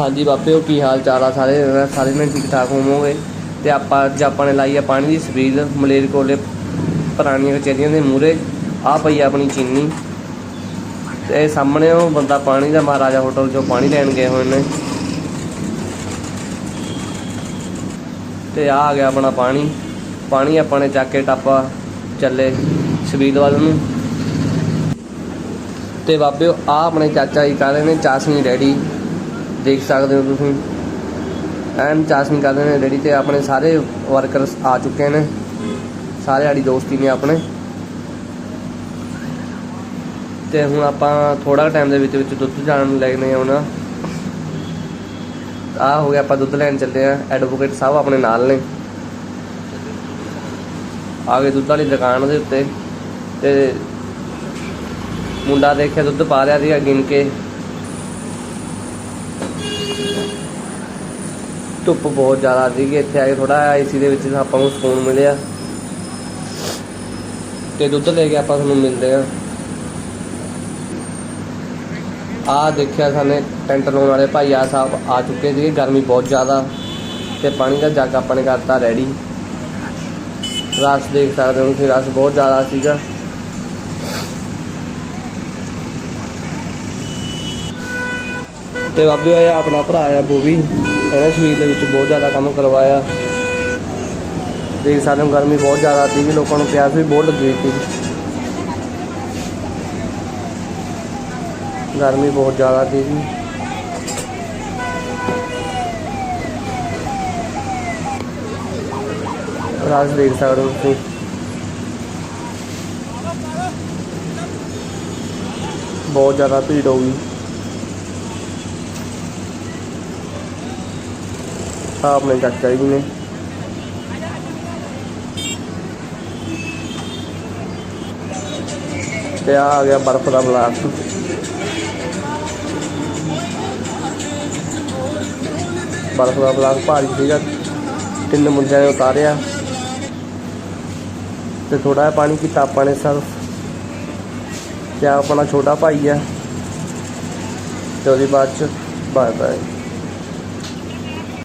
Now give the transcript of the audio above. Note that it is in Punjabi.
ਹਾਂਜੀ ਬਾਬਿਓ ਕੀ ਹਾਲ ਚਾਲ ਆ ਸਾਰੇ? ਸਾਰੇ ਨੇ ਠੀਕ ਠਾਕ ਹੋਵੋਗੇ? ਤੇ ਆਪਾਂ ਅੱਜ ਆਪਾਂ ਨੇ ਲਾਈ ਆ ਪਾਣੀ ਦੀ ਸਪੀਡ, ਮਲੇਰ ਪੁਰਾਣੀਆਂ ਕਚਹਿਰੀਆਂ ਦੇ ਮੂਹਰੇ। ਆ ਪਈ ਆਪਣੀ ਚੀਨੀ। ਤੇ ਸਾਹਮਣੇ ਉਹ ਬੰਦਾ ਪਾਣੀ ਦਾ ਮਹਾਰਾਜਾ ਹੋਟਲ ਚੋਂ ਪਾਣੀ ਲੈਣ ਗਏ ਹੋਏ ਨੇ। ਤੇ ਆ ਆ ਗਿਆ ਆਪਣਾ ਪਾਣੀ। ਪਾਣੀ ਆਪਾਂ ਨੇ ਚੱਕ ਕੇ ਟਾਪਾ ਚੱਲੇ ਸਪੀਡ ਵੱਲ ਨੂੰ। ਤੇ ਬਾਬਿਓ ਆ ਆਪਣੇ ਚਾਚਾ ਜੀ ਕਰ ਰਹੇ ਨੇ? ਚਾਸ਼ਨੀ ਡੈਡੀ। ਦੇਖ ਸਕਦੇ ਹੋ ਤੁਸੀਂ। ਐਨ ਚਾਸ਼ਨੀ ਕਰਦੇ ਰਹੇ ਨੇ ਰੈਡੀ ਤੇ ਆਪਣੇ ਸਾਰੇ ਵਰਕਰਸ ਆ ਚੁੱਕੇ ਨੇ। ਸਾਰੇ ਆੜੀ ਦੋਸਤੀ ਨੇ ਆਪਣੇ। ਤੇ ਹੁਣ ਆਪਾਂ ਥੋੜਾ ਟਾਈਮ ਦੇ ਵਿੱਚ ਵਿੱਚ ਦੁੱਧ ਜਾਣ ਲੱਗਨੇ ਆਉਣਾ ਆ ਹੋ ਗਿਆ ਆਪਾਂ ਦੁੱਧ ਲੈਣ ਚੱਲੇ ਆ ਐਡਵੋਕੇਟ ਸਾਹਿਬ ਆਪਣੇ ਨਾਲ ਨੇ। ਆ ਗਏ ਦੁੱਧ ਵਾਲੀ ਦੁਕਾਨ ਦੇ ਉੱਤੇ। ਤੇ ਮੁੰਡਾ ਦੇਖਿਆ ਦੁੱਧ ਪਾ ਰਿਹਾ ਸੀਗਾ ਗਿਣ ਕੇ। ਧੁੱਪ ਬਹੁਤ ਜ਼ਿਆਦਾ ਸੀਗੀ, ਇੱਥੇ ਆ ਕੇ ਥੋੜਾ ਏਸੀ ਦੇ ਵਿੱਚ ਆਪਾਂ ਨੂੰ ਸਕੂਨ ਮਿਲਿਆ। ਤੇ ਦੁੱਧ ਲੈ ਕੇ ਆਪਾਂ ਤੁਹਾਨੂੰ ਮਿਲਦੇ ਆ ਆ ਦੇਖਿਆ ਸਾਨੇ ਟੈਂਟ ਲਾਉਣ ਵਾਲੇ ਭਾਈ ਆ ਸਾਹਿਬ ਆ ਚੁੱਕੇ ਸੀਗੇ, ਗਰਮੀ ਬਹੁਤ ਜ਼ਿਆਦਾ। ਤੇ ਪਾਣੀ ਦਾ ਜੱਗ ਆਪਾਂ ਨੇ ਕਰਤਾ ਰੈਡੀ ਰਸ ਦੇਖ ਸਕਦੇ ਹੋ ਤੁਸੀਂ, ਰਸ ਬਹੁਤ ਜ਼ਿਆਦਾ ਸੀਗਾ। ਤੇ ਬਾਬੇ ਆਇਆ, ਆਪਣਾ ਭਰਾ ਆ ਬੋਵੀ ਇਹਨੇ ਸਰੀਰ ਦੇ ਵਿੱਚ ਬਹੁਤ ਜ਼ਿਆਦਾ ਕੰਮ ਕਰਵਾਇਆ। ਦੇਖ ਸਕਦੇ ਹੋ ਗਰਮੀ ਬਹੁਤ ਜ਼ਿਆਦਾ ਸੀਗੀ ਲੋਕਾਂ ਨੂੰ ਪਿਆਸ ਵੀ ਬਹੁਤ ਲੱਗੀ ਸੀ। ਗਰਮੀ ਬਹੁਤ ਜ਼ਿਆਦਾ ਸੀ ਸੀਗੀ ਰਾਜ ਦੇਖ ਸਕਦੇ ਹੋ ਤੁਸੀਂ। ਬਹੁਤ ਜ਼ਿਆਦਾ ਭੀੜ ਹੋ ਗਈ। ਆਪਣੇ ਚਾਚਾ ਜੀ ਨੇ। ਤੇ ਆ ਆ ਗਿਆ ਬਰਫ਼ ਦਾ ਬਲਾਕ ਬਰਫ਼ ਦਾ ਬਲਾਕ ਭਾਰੀ ਸੀਗਾ। ਤਿੰਨ ਮੁੰਡਿਆਂ ਨੇ ਉਤਾਰਿਆ। ਤੇ ਥੋੜਾ ਜਿਹਾ ਪਾਣੀ ਕੀਤਾ ਆਪਾਂ ਨੇ ਸਰ ਤੇ ਆਪਣਾ ਛੋਟਾ ਭਾਈ ਆ ਤੇ ਉਹਦੀ ਬਾਅਦ ਚ ਬਾਏ ਬਾਏ